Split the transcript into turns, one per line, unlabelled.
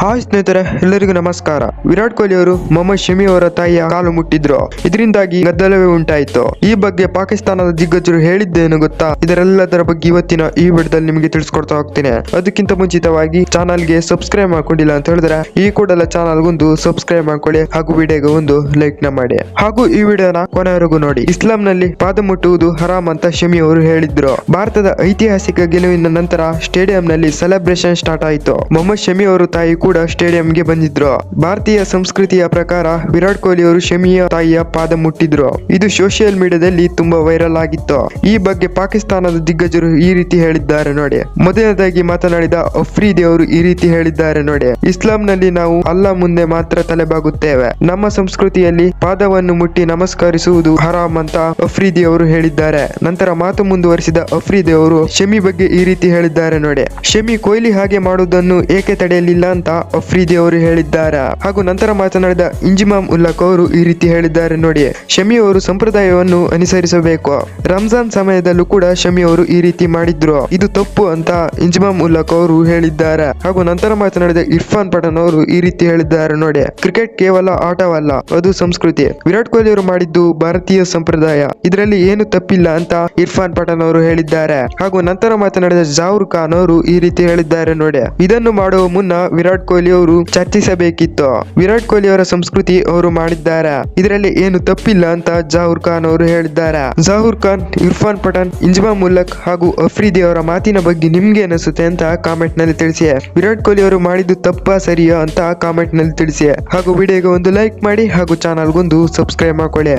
Hi ಸ್ನೇಹಿತರೆ, ಎಲ್ಲರಿಗೂ ನಮಸ್ಕಾರ. ವಿರಾಟ್ ಕೊಹ್ಲಿ ಅವರು ಮೊಹಮ್ಮದ್ ಶಮಿ ಅವರ ತಾಯಿಯ ಕಾಲು ಮುಟ್ಟಿದ್ರು. ಇದರಿಂದಾಗಿ ಗದ್ದಲವೇ ಉಂಟಾಯಿತು. ಈ ಬಗ್ಗೆ ಪಾಕಿಸ್ತಾನದ ದಿಗ್ಗಜರು ಹೇಳಿದ್ದೇನು ಗೊತ್ತಾ? ಇದರೆಲ್ಲದರ ಬಗ್ಗೆ ಇವತ್ತಿನ ಈ ವಿಡಿಯೋದಲ್ಲಿ ನಿಮಗೆ ತಿಳಿಸ್ಕೊಡ್ತಾ ಹೋಗ್ತೇನೆ. ಅದಕ್ಕಿಂತ ಮುಂಚಿತವಾಗಿ ಚಾನಲ್ಗೆ ಸಬ್ಸ್ಕ್ರೈಬ್ ಮಾಡ್ಕೊಂಡಿಲ್ಲ ಅಂತ ಹೇಳಿದ್ರೆ, ಈ ಕೂಡಲ ಚಾನಲ್ ಒಂದು ಸಬ್ಸ್ಕ್ರೈಬ್ ಮಾಡ್ಕೊಳ್ಳಿ ಹಾಗೂ ವಿಡಿಯೋಗೆ ಒಂದು ಲೈಕ್ನ ಮಾಡಿ. ಹಾಗೂ ಈ ವಿಡಿಯೋನ ಕೊನೆಯವರೆಗೂ ನೋಡಿ. ಇಸ್ಲಾಂನಲ್ಲಿ ಪಾದ ಮುಟ್ಟುವುದು ಹರಾಮ್ ಅಂತ ಶಮಿ ಅವರು ಹೇಳಿದ್ರು. ಭಾರತದ ಐತಿಹಾಸಿಕ ಗೆಲುವಿನ ನಂತರ ಸ್ಟೇಡಿಯಂನಲ್ಲಿ ಸೆಲೆಬ್ರೇಷನ್ ಸ್ಟಾರ್ಟ್ ಆಯಿತು. ಮೊಹಮ್ಮದ್ ಶಮಿ ಅವರು ತಾಯಿ ಕೂಡ ಸ್ಟೇಡಿಯಂಗೆ ಬಂದಿದ್ರು. ಭಾರತೀಯ ಸಂಸ್ಕೃತಿಯ ಪ್ರಕಾರ ವಿರಾಟ್ ಕೊಹ್ಲಿ ಅವರು ಶಮಿಯ ತಾಯಿಯ ಪಾದ ಮುಟ್ಟಿದ್ರು. ಇದು ಸೋಷಿಯಲ್ ಮೀಡಿಯಾದಲ್ಲಿ ತುಂಬಾ ವೈರಲ್ ಆಗಿತ್ತು. ಈ ಬಗ್ಗೆ ಪಾಕಿಸ್ತಾನದ ದಿಗ್ಗಜರು ಈ ರೀತಿ ಹೇಳಿದ್ದಾರೆ ನೋಡಿ. ಮೊದಲನೇದಾಗಿ ಮಾತನಾಡಿದ ಅಫ್ರೀದಿ ಅವರು ಈ ರೀತಿ ಹೇಳಿದ್ದಾರೆ ನೋಡಿ. ಇಸ್ಲಾಂನಲ್ಲಿ ನಾವು ಅಲ್ಲಾ ಮುಂದೆ ಮಾತ್ರ ತಲೆಬಾಗುತ್ತೇವೆ. ನಮ್ಮ ಸಂಸ್ಕೃತಿಯಲ್ಲಿ ಪಾದವನ್ನು ಮುಟ್ಟಿ ನಮಸ್ಕರಿಸುವುದು ಹರಾಮ್ ಅಂತ ಅಫ್ರೀದಿ ಅವರು ಹೇಳಿದ್ದಾರೆ. ನಂತರ ಮಾತು ಮುಂದುವರಿಸಿದ ಅಫ್ರೀದಿ ಅವರು ಶಮಿ ಬಗ್ಗೆ ಈ ರೀತಿ ಹೇಳಿದ್ದಾರೆ ನೋಡಿ. ಶಮಿ ಕೊಹ್ಲಿ ಹಾಗೆ ಮಾಡುವುದನ್ನು ಏಕೆ ತಡೆಯಲಿಲ್ಲ ಅಂತ ಅಫ್ರೀದಿ ಅವರು ಹೇಳಿದ್ದಾರೆ. ಹಾಗೂ ನಂತರ ಮಾತನಾಡಿದ ಇಂಜಿಮಾಮ್ ಉಲ್ಲಾಖ್ ಅವರು ಈ ರೀತಿ ಹೇಳಿದ್ದಾರೆ ನೋಡಿ ಶಮಿ ಅವರು ಸಂಪ್ರದಾಯವನ್ನು ಅನುಸರಿಸಬೇಕು. ರಂಜಾನ್ ಸಮಯದಲ್ಲೂ ಕೂಡ ಶಮಿ ಅವರು ಈ ರೀತಿ ಮಾಡಿದ್ರು. ಇದು ತಪ್ಪು ಅಂತ ಇಂಜಿಮಾಮ್ ಉಲ್ಲಾಖ್ ಅವರು ಹೇಳಿದ್ದಾರೆ. ಹಾಗೂ ನಂತರ ಮಾತನಾಡಿದ ಇರ್ಫಾನ್ ಪಠಾಣ್ ಅವರು ಈ ರೀತಿ ಹೇಳಿದ್ದಾರೆ ನೋಡಿ, ಕ್ರಿಕೆಟ್ ಕೇವಲ ಆಟವಲ್ಲ, ಅದು ಸಂಸ್ಕೃತಿ. ವಿರಾಟ್ ಕೊಹ್ಲಿ ಅವರು ಮಾಡಿದ್ದು ಭಾರತೀಯ ಸಂಪ್ರದಾಯ. ಇದರಲ್ಲಿ ಏನು ತಪ್ಪಿಲ್ಲ ಅಂತ ಇರ್ಫಾನ್ ಪಠಾಣ್ ಅವರು ಹೇಳಿದ್ದಾರೆ. ಹಾಗೂ ನಂತರ ಮಾತನಾಡಿದ ಜಾವೂರ್ ಖಾನ್ ಅವರು ಈ ರೀತಿ ಹೇಳಿದ್ದಾರೆ ನೋಡಿ, ಇದನ್ನು ಮಾಡುವ ಮುನ್ನ ವಿರಾಟ್ ಕೊಹ್ಲಿ ಅವರು ಚರ್ಚಿಸಬೇಕಿತ್ತು. ವಿರಾಟ್ ಕೊಹ್ಲಿ ಅವರ ಸಂಸ್ಕೃತಿ ಅವರು ಮಾಡಿದ್ದಾರೆ. ಇದರಲ್ಲಿ ಏನು ತಪ್ಪಿಲ್ಲ ಅಂತ ಜಾಹೂರ್ ಖಾನ್ ಅವರು ಹೇಳಿದ್ದಾರೆ. ಜಾಹೂರ್ ಖಾನ್, ಇರ್ಫಾನ್ ಪಠಾಣ್, ಇಂಜಮಾ ಮುಲ್ಲಕ್ ಹಾಗೂ ಅಫ್ರೀದಿ ಅವರ ಮಾತಿನ ಬಗ್ಗೆ ನಿಮ್ಗೆ ಅನಿಸುತ್ತೆ ಅಂತ ಕಾಮೆಂಟ್ನಲ್ಲಿ ತಿಳಿಸಿ ವಿರಾಟ್ ಕೊಹ್ಲಿ ಅವರು ಮಾಡಿದ್ದು ತಪ್ಪಾ, ಸರಿಯಾ ಅಂತ ಕಾಮೆಂಟ್ನಲ್ಲಿ ತಿಳಿಸಿ ಹಾಗೂ ವಿಡಿಯೋಗೆ ಒಂದು ಲೈಕ್ ಮಾಡಿ ಹಾಗೂ ಚಾನಲ್ಗೊಂದು ಸಬ್ಸ್ಕ್ರೈಬ್ ಮಾಡ್ಕೊಳ್ಳಿ.